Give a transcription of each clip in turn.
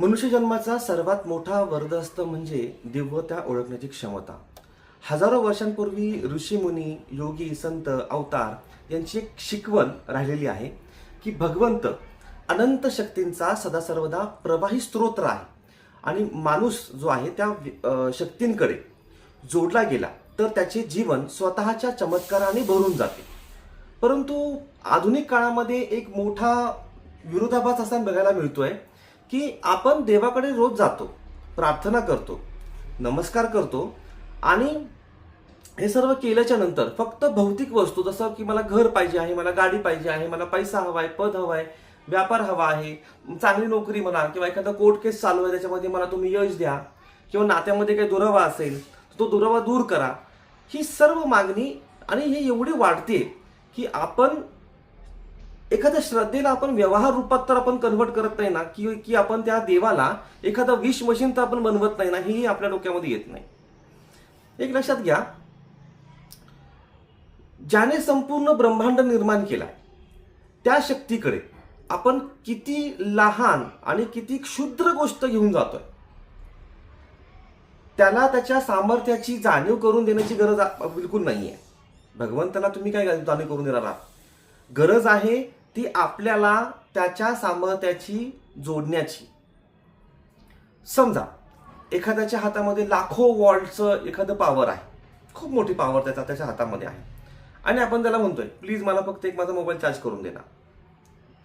मनुष्य जन्माचा सर्वात मोठा वरदहस्त म्हणजे दिव्यता ओळखण्याची क्षमता. हजारो वर्षांपूर्वी ऋषीमुनी योगी संत अवतार यांची एक शिकवण राहिलेली आहे की भगवंत अनंत शक्तींचा सदा सर्वदा प्रवाही स्तोत्र आहे आणि माणूस जो आहे त्या शक्तींकडे जोडला गेला तर त्याचे जीवन स्वतःच्या चमत्काराने भरून जाते. परंतु आधुनिक काळामध्ये एक मोठा विरोधाभास असा बघायला मिळतोय की आपण देवाकडे रोज जातो प्रार्थना करतो नमस्कार करतो आणि हे सर्व केल्याच्यानंतर फक्त भौतिक वस्तू जसं की मला घर पाहिजे आहे मला गाडी पाहिजे आहे मला पैसा हवा आहे पद हवा आहे व्यापार हवा आहे चांगली नोकरी म्हणा किंवा एखादा कोर्ट केस चालू आहे त्याच्यामध्ये मला तुम्ही यश द्या किंवा नात्यामध्ये काही दुरावा असेल तो दुरावा दूर करा. ही सर्व मागणी आणि हे एवढी वाढते की आपण एखाद्या श्रद्धेला आपण व्यवहार रूपात तर आपण कन्व्हर्ट करत नाही ना की की आपण त्या देवाला एखादं विश मशीन तर आपण बनवत नाही ना हेही आपल्या डोक्यामध्ये येत नाही. एक लक्षात घ्या. ज्याने संपूर्ण ब्रह्मांड निर्माण केलाय त्या शक्तीकडे आपण किती लहान आणि किती क्षुद्र गोष्ट घेऊन जातोय. त्याला त्याच्या सामर्थ्याची जाणीव करून देण्याची गरज बिलकुल नाही आहे भगवंताला तुम्ही काय जाणीव करून देणार आहात. गरज आहे ती आपल्याला त्याच्या सामर्थ्याची जोडण्याची. समजा एखाद्याच्या हातामध्ये लाखो वॉल्टचं एखादं पॉवर आहे. खूप मोठी पॉवर त्याचा त्याच्या हातामध्ये आहे. आणि आपण त्याला म्हणतोय प्लीज मला फक्त एक माझा मोबाईल चार्ज करून देणार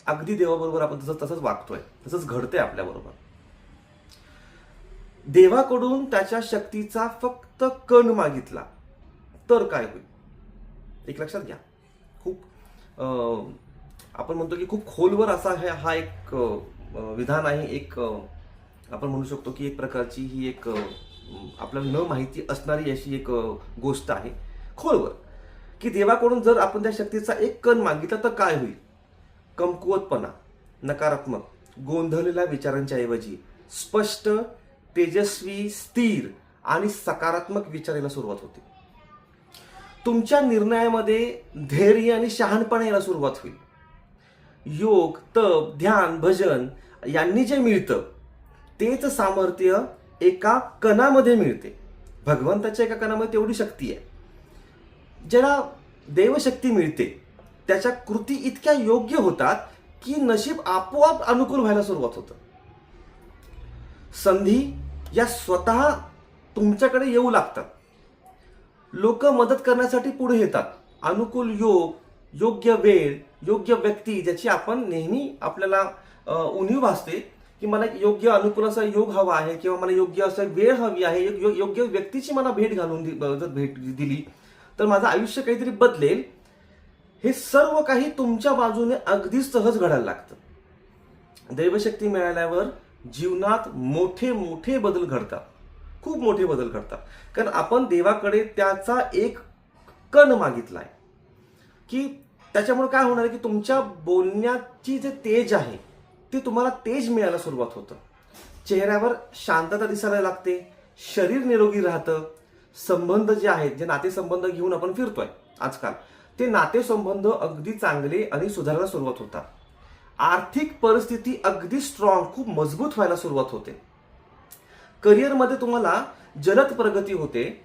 अगदी देवाबरोबर आपण तसंच तसंच वागतोय तसंच घडतंय आपल्याबरोबर. देवाकडून त्याच्या शक्तीचा फक्त कण मागितला तर काय होईल? एक लक्षात घ्या. खूप आपण म्हणतो की खूप खोलवर असा हे हा एक विधान आहे. एक आपण म्हणू शकतो की एक प्रकारची ही एक आपल्याला न माहिती असणारी अशी एक गोष्ट आहे. खोलवर. की देवाकडून जर आपण त्या शक्तीचा एक कण मागितला तर काय होईल? कमकुवतपणा नकारात्मक गोंधळलेल्या विचारांच्या ऐवजी स्पष्ट तेजस्वी स्थिर आणि सकारात्मक विचार यायला सुरुवात होते. तुमच्या निर्णयामध्ये धैर्य आणि शहाणपणा यायला सुरुवात होईल. योग तप ध्यान भजन यांनी जे मिळतं तेच सामर्थ्य एका कणामध्ये मिळते. भगवंताच्या एका कणामध्ये तेवढी शक्ती आहे. ज्याला देवशक्ती मिळते त्याच्या कृती इतक्या योग्य होतात की नशीब आपोआप अनुकूल व्हायला सुरुवात होतं. संधी या स्वतः तुमच्याकडे येऊ लागतात. लोक मदत करण्यासाठी पुढे येतात. अनुकूल योग योग्य वेळ योग्य व्यक्ती ज्याची आपण नेहमी आपल्याला उणीव भासते की मला योग्य अनुकूल असा योग हवा आहे किंवा मला योग्य असं वेळ हवी आहे योग्य व्यक्तीची मला भेट घालून दि- जर भेट दिली तर माझं आयुष्य काहीतरी बदलेल. हे सर्व काही तुमच्या बाजूने अगदी सहज घडायला लागतं. दैवशक्ती मिळाल्यावर जीवनात मोठे मोठे बदल घडतात. खूप मोठे बदल घडतात. कारण आपण देवाकडे त्याचा एक कण मागितलाय. की त्याच्यामुळे काय होणार आहे की तुमच्या बोलण्याची जे तेज आहे ते तुम्हाला तेज मिळायला सुरुवात होतं. चेहऱ्यावर शांतता दिसायला लागते शरीर निरोगी राहतं. संबंध जे आहेत जे नातेसंबंध घेऊन आपण फिरतोय आजकाल ते नातेसंबंध अगदी चांगले आणि सुधारायला सुरुवात होतात. आर्थिक परिस्थिती अगदी स्ट्रॉंग खूप मजबूत व्हायला सुरुवात होते. करिअरमध्ये तुम्हाला जलद प्रगती होते.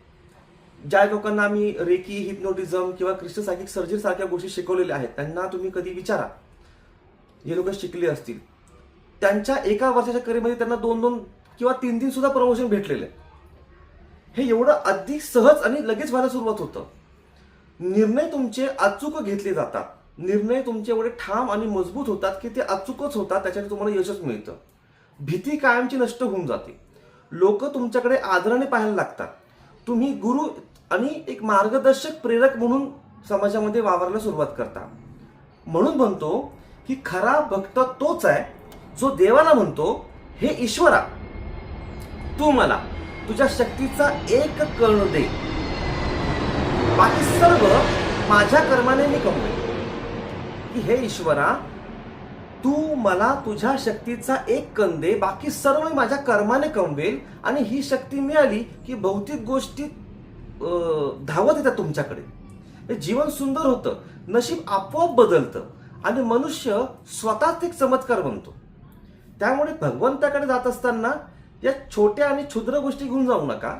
ज्या लोकांना आम्ही रेकी हिप्नोटिझम किंवा क्रिस्टसायकिक सर्जरी सारख्या गोष्टी शिकवलेल्या आहेत त्यांना तुम्ही कधी विचारा. हे लोक शिकले असतील. त्यांच्या एका वर्षाच्या करिअरमध्ये त्यांना दोन दोन किंवा तीन तीन सुद्धा प्रमोशन भेटलेलं. आहे. हे एवढं अधिक सहज आणि लगेच व्हायला सुरुवात होतं. निर्णय तुमचे अचूक घेतले जातात. निर्णय तुमचे एवढे ठाम आणि मजबूत होतात की ते अचूकच होतात त्याच्याने तुम्हाला यशच मिळतं. भीती कायमची नष्ट होऊन जाते. लोक तुमच्याकडे आदराने पाहायला लागतात. तुम्ही गुरु आणि एक मार्गदर्शक प्रेरक म्हणून समाजामध्ये वावरायला सुरुवात करता. म्हणून म्हणतो की खरा भक्त तोच आहे जो देवाला म्हणतो हे ईश्वरा तू मला तुझ्या शक्तीचा एक कण दे. बाकी सर्व माझ्या कर्माने मी कमवे की हे ईश्वरा तू मला तुझ्या शक्तीचा एक कण दे बाकी सर्व माझ्या कर्माने कमवेल आणि ही शक्ती मिळाली की भौतिक गोष्टी धावत येतात तुमच्याकडे. जीवन सुंदर होतं नशीब आपोआप बदलतं आणि मनुष्य स्वतःच एक चमत्कार बनतो. त्यामुळे भगवंताकडे जात असताना या छोट्या आणि क्षुद्र गोष्टी घेऊन जाऊ नका.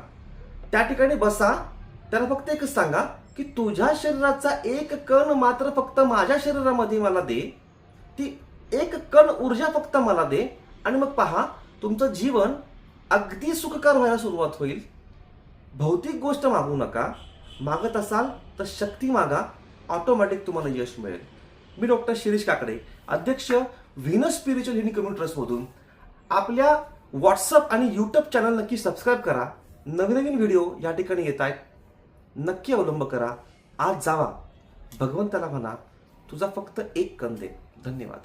त्या ठिकाणी बसा. त्याला फक्त एकच सांगा की तुझ्या शरीराचा एक कण मात्र फक्त माझ्या शरीरामध्ये मला दे. ती एक कण ऊर्जा फक्त मला दे. आणि मग पहा तुमचं जीवन अगदी सुखकर व्हायला सुरुवात होईल. भौतिक गोष्ट मागू नका. मागत असाल तर शक्ती मागा. ऑटोमॅटिक तुम्हाला यश मिळेल. मी डॉक्टर शिरीष काकडे अध्यक्ष व्हिनस स्पिरिच्युअल हिनी कम्युनिटी ट्रस्टमधून आपल्या व्हॉट्सअप आणि यूट्यूब चॅनल नक्की सबस्क्राईब करा. नवीन नवीन व्हिडिओ या ठिकाणी येत आहेत. नक्की अवलंब करा. आज जावा. भगवंताला म्हणा तुझा फक्त एक कंदे धन्यवाद.